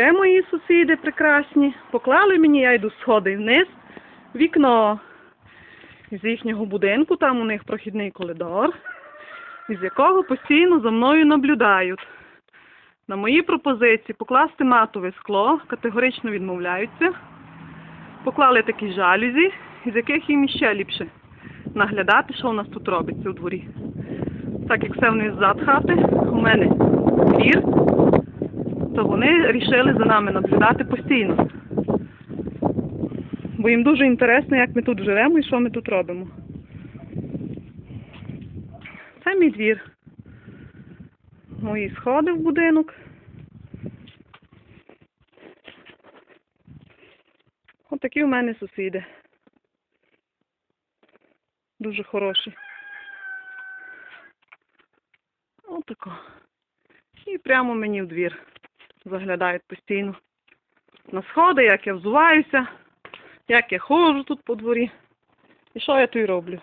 Це мої сусіди прекрасні. Поклали мені, я йду сходи вниз, вікно з їхнього будинку, там у них прохідний коридор, із якого постійно за мною наблюдають. На мої пропозиції покласти матове скло категорично відмовляються. Поклали такі жалюзі, із яких їм іще ліпше наглядати, що у нас тут робиться у дворі. Так як все вниз зад хати, у мене двір, то вони рішили за нами наблюдати постійно. Бо їм дуже інтересно, як ми тут живемо і що ми тут робимо. Це мій двір. Мої сходи в будинок. Ось такі у мене сусіди. Дуже хороші. Отако. І прямо мені в двір заглядають постійно. На сходи, як я взуваюся, як я ходжу тут по дворі. І що я тут роблю?